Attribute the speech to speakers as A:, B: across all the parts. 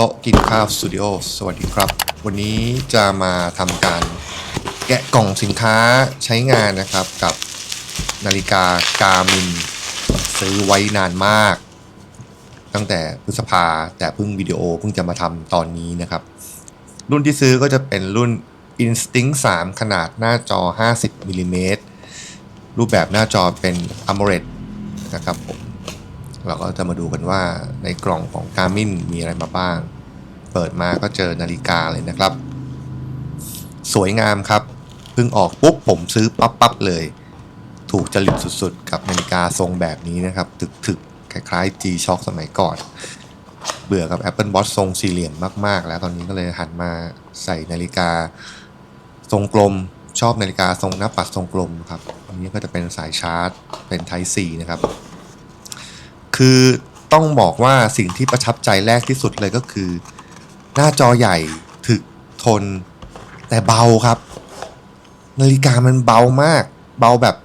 A: โต๊ะกินข้าวสตูดิโอสวัสดีครับ วันนี้จะมาทำการแกะกล่องสินค้าใช้งานนะครับกับนาฬิกากามินซื้อไว้นานมาก ตั้งแต่พฤษภาแต่เพิ่งวิดีโอเพิ่งจะมาทำตอนนี้นะครับ รุ่นที่ซื้อก็จะเป็นรุ่น Instinct 3 ขนาดหน้าจอ 50มิลลิเมตรรูปแบบหน้าจอเป็น AMOLED นะครับผม เราก็จะมาดูกันว่าในกล่องของ Garmin มีอะไรมาบ้าง เปิดมาก็เจอนาฬิกาเลยนะครับ สวยงามครับเพิ่งออกปุ๊บผมซื้อปั๊บปั๊บเลย ถูกจริตสุดๆ กับนาฬิกาทรงแบบนี้นะครับ ถึกๆ คล้ายๆ G-Shock สมัยก่อน เบื่อกับ Apple Watch ทรงสี่เหลี่ยมมากๆ แล้วตอนนี้ก็เลยหันมาใส่นาฬิกาทรงกลมชอบนาฬิกาทรงหน้าปัดทรงกลมครับ อันนี้ก็จะเป็นสายชาร์จ เป็น Type C นะครับ คือต้องบอกว่าสิ่งที่ประทับใจแรกที่สุดเลยก็คือ หน้าจอใหญ่ถึกทน แต่เบาครับ นาฬิกามันเบามาก เบาแบบ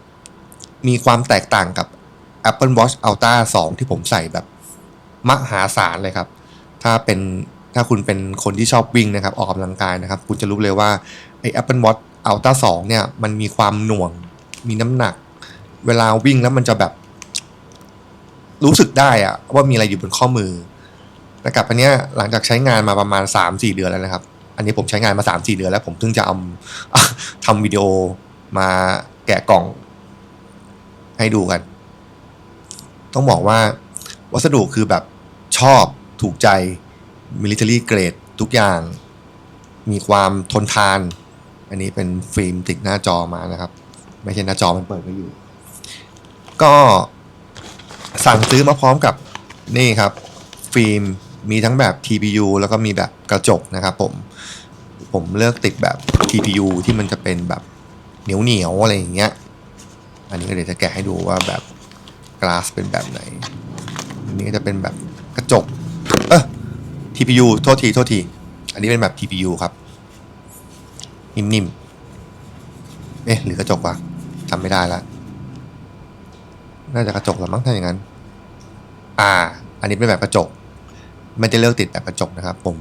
A: มีความแตกต่างกับ Apple Watch Ultra 2 ที่ผมใส่แบบมหาศาลเลยครับ ถ้าเป็นถ้าคุณเป็นคนที่ชอบวิ่งนะครับ ออกกำลังกายนะครับ คุณจะรู้เลยว่าไอ้ Apple Watch Ultra 2 เนี่ย มันมีความหน่วง มีน้ำหนัก เวลาวิ่งแล้วมันจะแบบ รู้สึกได้อะว่ามีอะไรอยู่บนข้อมือแต่กับอันนี้หลังจากใช้งานมาประมาณ 3-4 เดือนแล้วนะครับ อันนี้ผมใช้งานมา 3-4 เดือนแล้วผมเพิ่งจะเอาทำวิดีโอมาแกะกล่อง ให้ดูกัน ต้องบอกว่าวัสดุคือแบบชอบถูกใจ military grade ทุกอย่าง มีความทนทาน อันนี้เป็นฟิล์มติดหน้าจอมานะครับ ไม่ใช่หน้าจอมันเปิดไม่อยู่ ก็ สั่งซื้อมาพร้อมกับนี่ครับ ฟิล์มมีทั้งแบบ TPU แล้วก็มีแบบกระจกนะครับผม ผมเลือกติดแบบ TPU ที่มันจะเป็นแบบเหนียวเหนียวอะไรอย่างเงี้ย อันนี้ก็เดี๋ยวจะแกะให้ดูว่าแบบ glass เป็นแบบไหน อันนี้ก็จะเป็นแบบกระจก เออ TPU โทษทีโทษที อันนี้เป็นแบบ TPU ครับ นิ่มๆ เอ๊ะหรือกระจกวะจำไม่ได้ละ น่าจะกระจกหรือมั้งถ้าอย่างนั้น อ่า อันนี้เป็นแบบกระจก ไม่ได้เลือกติดแบบกระจกนะครับ ผม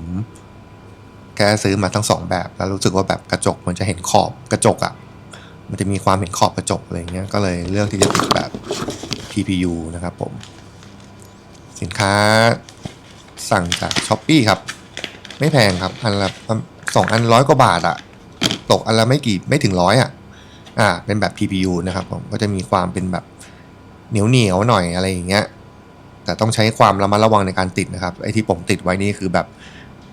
A: แค่ซื้อมาทั้งสองแบบ แล้วรู้สึกว่าแบบกระจกมันจะเห็นขอบกระจกอะ่ะ มันจะมีความเห็นขอบกระจกอะไรเงี้ย ก็เลยเลือกที่จะติดแบบ TPU นะครับผม สินค้าสั่งจาก s h อ p e e ครับ ไม่แพงครับ อันละสองอันร้อยกว่าบาทอะตกอันละไม่กี่ไม่ถึงร้อยอะอ่า เป็นแบบ TPU นะครับผม ก็จะมีความเป็นแบบเหนียวเหนียวหน่อยอะไรอย่างเงี้ย แต่ต้องใช้ความระมัดระวังในการติดนะครับไอ้ที่ผมติดไว้นี่คือแบบ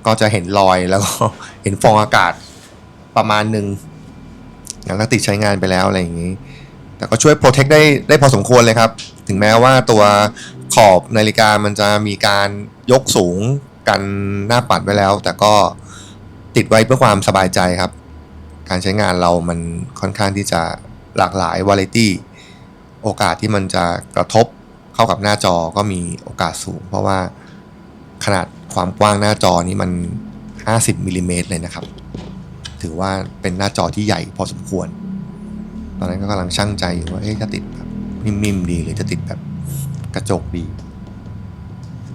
A: ก็จะเห็นรอยแล้วก็เห็นฟองอากาศประมาณหนึ่งแล้วก็ติดใช้งานไปแล้วอะไรอย่างนี้ แต่ก็ช่วยโปรเทคได้ได้พอสมควรเลยครับ ถึงแม้ว่าตัวขอบนาฬิกามันจะมีการยกสูงกันหน้าปัดไว้แล้ว แต่ก็ติดไว้เพื่อความสบายใจครับ การใช้งานเรามันค่อนข้างที่จะหลากหลายวาไรตี้โอกาสที่มันจะกระทบ เข้ากับหน้าจอก็มีโอกาสสูง เพราะว่าขนาดความกว้างหน้าจอนี้มัน 50มิลลิเมตรเลยนะครับ ถือว่าเป็นหน้าจอที่ใหญ่พอสมควร ตอนนั้นก็กำลังช่างใจอยู่ว่าเอ๊ะจะติดแบบนิ่มๆดีหรือจะติดแบบกระจกดี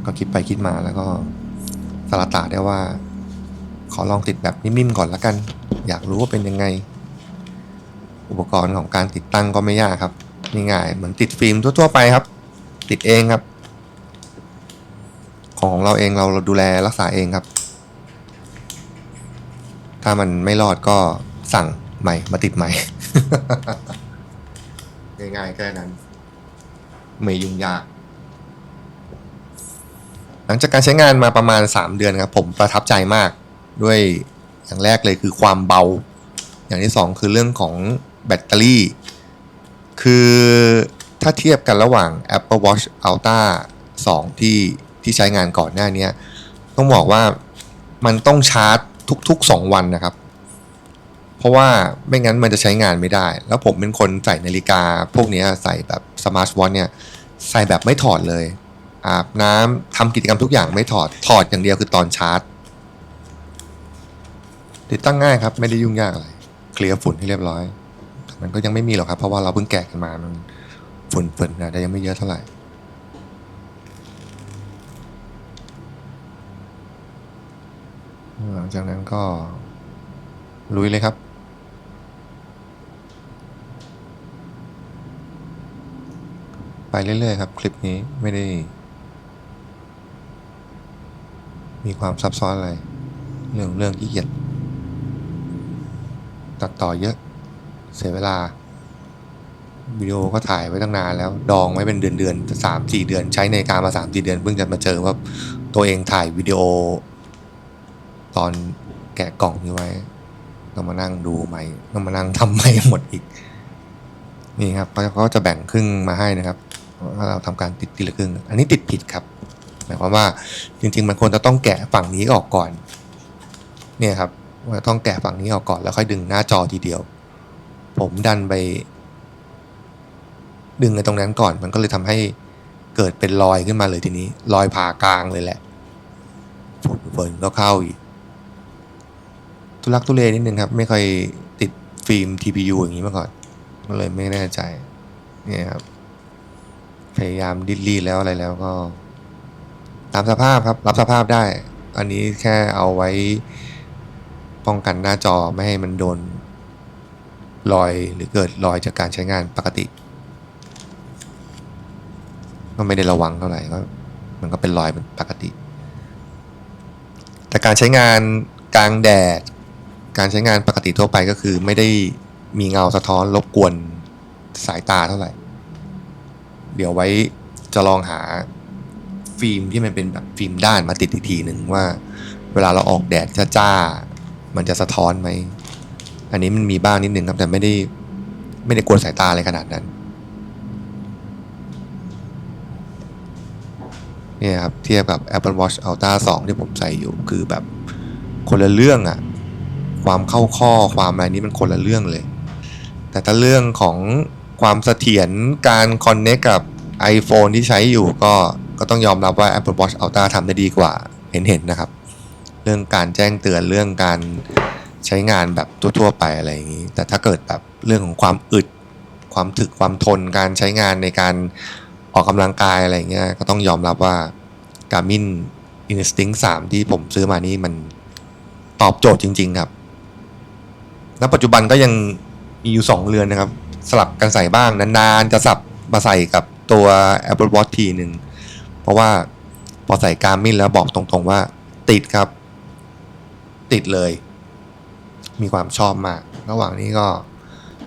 A: ก็คิดไปคิดมาแล้วก็สารตาได้ว่า ขอลองติดแบบนิ่มๆก่อนละกัน อยากรู้ว่าเป็นยังไง อุปกรณ์ของการติดตั้งก็ไม่ยากครับง่ายๆเหมือนติดฟิล์มทั่วๆไปครับ ติดเองครับ ของเราเองเราเราดูแลรักษาเองครับ ถ้ามันไม่รอดก็สั่งใหม่มาติดใหม่ ง่ายๆแค่นั้น ไม่ยุ่งยาก หลังจากการใช้งานมาประมาณ 3 เดือนครับ ผมประทับใจมากด้วยอย่างแรกเลยคือความเบา อย่างที่ 2 คือเรื่องของแบตเตอรี่ คือ ถ้าเทียบกันระหว่าง Apple Watch Ultra 2 ที่ที่ใช้งานก่อนหน้านี้ต้องบอกว่ามันต้องชาร์จทุก ๆ 2 วันนะครับ เพราะว่าไม่งั้นมันจะใช้งานไม่ได้ แล้วผมเป็นคนใส่นาฬิกา พวกนี้ใส่แบบสมาร์ทวอทเนี่ยใส่แบบไม่ถอดเลย อาบน้ำทำกิจกรรมทุกอย่างไม่ถอดถอดอย่างเดียวคือตอนชาร์จ ติดตั้งง่ายครับ ไม่ได้ยุ่งยากอะไรเคลียร์ฝุ่นให้เรียบร้อย มันก็ยังไม่มีหรอกครับ เพราะว่าเราเพิ่งแกะกันมามัน ฝุ่นฝุ่นนะแต่ยังไม่เยอะเท่าไหร่หลังจากนั้นก็ลุยเลยครับ ไปเรื่อยๆครับ คลิปนี้ไม่ได้ มีความซับซ้อนอะไร เรื่องเรื่องที่เกียจตัดต่อเยอะ เสียเวลา วิดีโอก็ถ่ายไว้ตั้งนานแล้ว ดองไว้เป็นเดือนเดือนสามสี่เดือน ใช้ในการมาสามสี่เดือน เพิ่งจะมาเจอว่าตัวเองถ่ายวิดีโอ ตอนแกะกล่องนี้ไว้ต้องมานั่งดูใหม่ต้องมานั่งทำใหม่หมดอีก นี่ครับเขาจะแบ่งครึ่งมาให้นะครับว่าเราทำการติดทีละครึ่ง อันนี้ติดผิดครับหมายความว่าจริง ๆ มันควรจะต้องแกะฝั่งนี้ออกก่อน เนี่ยครับว่าต้องแกะฝั่งนี้ออกก่อนแล้วค่อยดึงหน้าจอทีเดียว ผมดันไป ดึงในตรงนั้นก่อน มันก็เลยทำให้เกิดเป็นรอยขึ้นมาเลยทีนี้ รอยผ่ากลางเลยแหละฝุ่นเฟิร์นก็เข้าอีก ทุลักทุเลนิดนึงครับ ไม่เคยติดฟิล์ม TPU อย่างนี้มาก่อน ก็เลยไม่แน่ใจ เนี่ยครับ พยายามดิดรีแล้วอะไรแล้วก็ ตามสภาพครับ รับสภาพได้ อันนี้แค่เอาไว้ป้องกันหน้าจอไม่ให้มันโดนรอยหรือเกิดรอยจากการใช้งานปกติ ก็ไม่ได้ระวังเท่าไหร่ก็มันก็เป็นรอยเป็นปกติ แต่การใช้งานกลางแดด การใช้งานปกติทั่วไปก็คือไม่ได้มีเงาสะท้อนรบกวนสายตาเท่าไหร่ เดี๋ยวไว้จะลองหาฟิล์มที่มันเป็นแบบฟิล์มด้านมาติดอีกทีหนึ่งว่า เวลาเราออกแดดจ้าๆมันจะสะท้อนไหม อันนี้มันมีบ้างนิดนึงครับแต่ไม่ได้ไม่ได้กวนสายตาอะไรขนาดนั้น เนี่ยครับเทียบกับ Apple Watch Ultra 2 ที่ผมใส่อยู่คือแบบคนละเรื่องอะความเข้าข้อความอะไรนี้มันคนละเรื่องเลย แต่ถ้าเรื่องของความเสถียรการคอนเน c t กับ iPhone ที่ใช้อยู่ก็ก็ต้องยอมรับว่า Apple Watch Ultra ทำได้ดีกว่าเห็นๆนะครับ เรื่องการแจ้งเตือนเรื่องการใช้งานแบบทั่วๆไปอะไรอย่างนี้ แต่ถ้าเกิดแบบเรื่องของความอึด ความถึกความทนการใช้งานในการ ออกกำลังกายอะไรเงี้ย ก็ต้องยอมรับว่า Garmin Instinct 3 ที่ผมซื้อมานี่มันตอบโจทย์จริง ๆ ครับ ณ ปัจจุบันก็ยังมีอยู่ 2 เรือนนะครับ สลับกันใส่บ้าง นาน ๆ จะสับมาใส่กับตัว Apple Watch ทีหนึ่ง เพราะว่าพอใส่ Garmin แล้วบอกตรงๆว่า ติดครับ ติดเลย มีความชอบมาก ระหว่างนี้ก็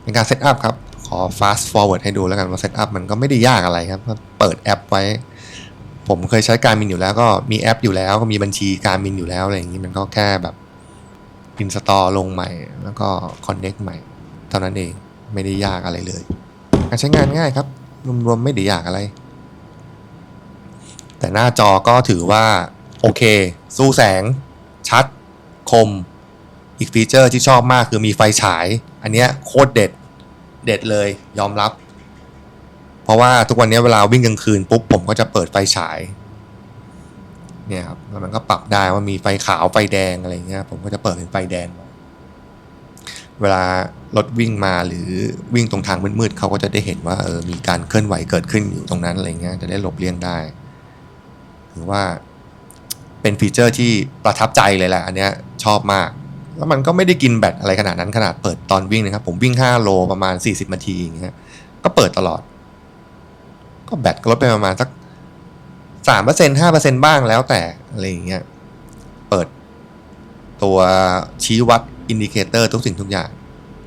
A: เป็นการเซตอัพครับ ขอ fast forward ให้ดูแล้วกันว่าเซตอัพมันก็ไม่ได้ยากอะไรครับ เปิดแอปไว้ ผมเคยใช้การมินอยู่แล้วก็มีแอปอยู่แล้ว ก็มีบัญชีการมินอยู่แล้วอะไรอย่างนี้มันก็แค่แบบ install ลงใหม่ แล้วก็ connect ใหม่ เท่านั้นเองไม่ได้ยากอะไรเลย การใช้งานง่ายครับ รวมๆไม่ได้ยากอะไร แต่หน้าจอก็ถือว่า โอเค สู้แสง ชัด คม อีกฟีเจอร์ที่ชอบมากคือมีไฟฉาย อันเนี้ยโคตรเด็ด เด็ดเลยยอมรับ เพราะว่าทุกวันนี้เวลาวิ่งกลางคืนปุ๊บผมก็จะเปิดไฟฉาย เนี่ยครับแล้วมันก็ปรับได้ว่ามีไฟขาวไฟแดงอะไรเงี้ย ผมก็จะเปิดเป็นไฟแดง เวลารถวิ่งมาหรือวิ่งตรงทางมืดๆเขาก็จะได้เห็นว่าเออมีการเคลื่อนไหวเกิดขึ้นอยู่ตรงนั้นอะไรเงี้ยจะได้หลบเลี่ยงได้ถือว่าเป็นฟีเจอร์ที่ประทับใจเลยแหละอันเนี้ยชอบมาก แล้วมันก็ไม่ได้กินแบตอะไรขนาดนั้นขนาดเปิดตอนวิ่งนะครับ ผมวิ่ง 5 โลประมาณ 40นาทีอย่างเงี้ยก็เปิดตลอด ก็แบตก็ลดไปประมาณสักสามเปอร์เซ็นห้าเปอร์เซ็นบ้างแล้วแต่อะไรอย่างเงี้ยเปิดตัวชี้วัดอินดิเคเตอร์ทุกสิ่งทุกอย่าง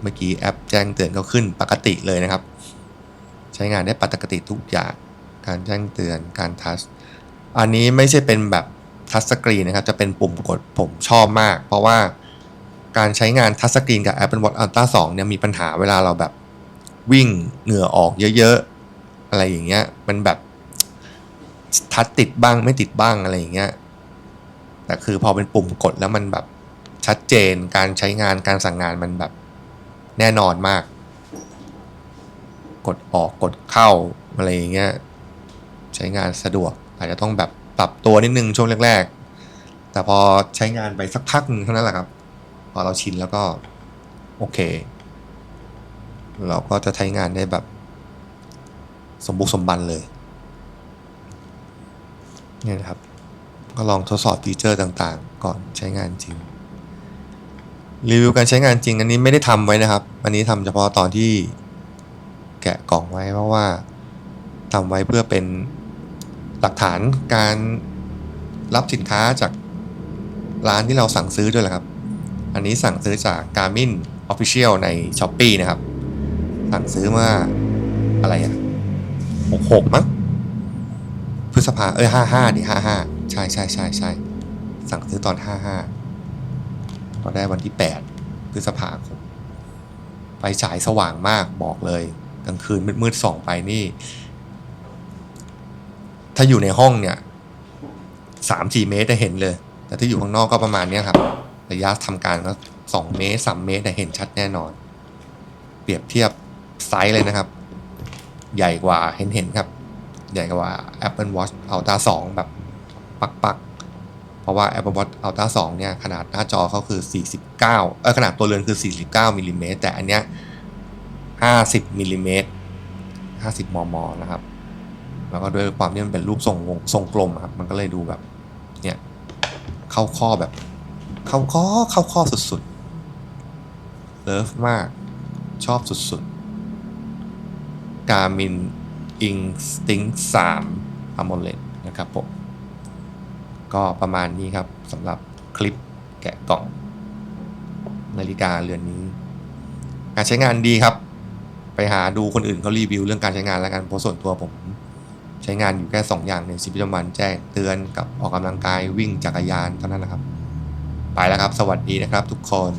A: เมื่อกี้แอปแจ้งเตือนก็ขึ้นปกติเลยนะครับ ใช้งานได้ปกติทุกอย่าง การแจ้งเตือนการทัชอันนี้ไม่ใช่เป็นแบบทัชสกรีนนะครับ จะเป็นปุ่มกดผมชอบมาก เพราะว่า การใช้งานทัชสกรีนกับ Apple Watch Ultra 2เนี่ยมีปัญหาเวลาเราแบบวิ่งเหงื่อออกเยอะๆ อะไรอย่างเงี้ย มันแบบทัชติดบ้างไม่ติดบ้างอะไรอย่างเงี้ย แต่คือพอเป็นปุ่มกดแล้วมันแบบชัดเจนการใช้งานการสั่งงานมันแบบแน่นอนมาก กดออกกดเข้าอะไรอย่างเงี้ยใช้งานสะดวก อาจจะต้องแบบปรับตัวนิดนึงช่วงแรก ๆ แต่พอใช้งานไปสักพักนึงเท่านั้นแหละครับ พอเราชินแล้วก็โอเค เราก็จะใช้งานได้แบบ สมบุกสมบันเลยนี่นะครับ ก็ลองทดสอบฟีเจอร์ต่างๆ ก่อนใช้งานจริง รีวิวการใช้งานจริง อันนี้ไม่ได้ทำไว้นะครับ อันนี้ทำเฉพาะตอนที่แกะกล่องไว้เพราะว่าทำไว้เพื่อเป็นหลักฐานการรับสินค้าจากร้านที่เราสั่งซื้อด้วยแหละครับ อันนี้สั่งซื้อจาก Garmin Official ใน s h อ p e e นะครับ สั่งซื้อมาอะไรอะหกหกมั้งพฤษภาเอ้ยห้าห้าดิห้าห้าใช่ใช่ใช่ใช่สั่งซื้อตอนห้าห้าก็ได้วันที่แปดพฤษภาคมไฟฉายสว่างมากบอกเลยกลางคืนมืดๆส่องไปนี่ ถ้าอยู่ในห้องเนี่ยสามสี่เมตรจะเห็นเลย แต่ถ้าอยู่ข้างนอกก็ประมาณนี้ครับ ระยะทำการก็สองเมตรสามเมตรเนี่ยเห็นชัดแน่นอน เปรียบเทียบไซส์เลยนะครับ ใหญ่กว่าเห็นเห็นๆครับ ใหญ่กว่า Apple Watch Ultra 2 แบบปักๆ เพราะว่า Apple Watch Ultra 2 เนี่ย ขนาดหน้าจอเขาคือ 49 เออขนาดตัวเรือนคือ 49มิลลิเมตรแต่อันเนี้ย 50มิลลิเมตร50 มม นะครับ แล้วก็ด้วยความที่มันเป็นรูปทรงวงทรงกลมครับ มันก็เลยดูแบบ เนี่ย เข้าข้อแบบ เข้าข้อเข้าข้อสุดๆเลิฟมาก ชอบสุดๆ Garmin Instinct 3 AMOLED นะครับผม ก็ประมาณนี้ครับสำหรับคลิปแกะกล่อง นาฬิกาเรือนนี้ การใช้งานดีครับ ไปหาดูคนอื่นเขารีวิวเรื่องการใช้งานแล้วกันเพราะส่วนตัวผมใช้งานอยู่แค่ 2 อย่างในชีวิตประจำวันแจ้งเตือนกับออกกำลังกายวิ่งจักรยานเท่านั้นนะครับ ไปแล้วครับ สวัสดีนะครับทุกคน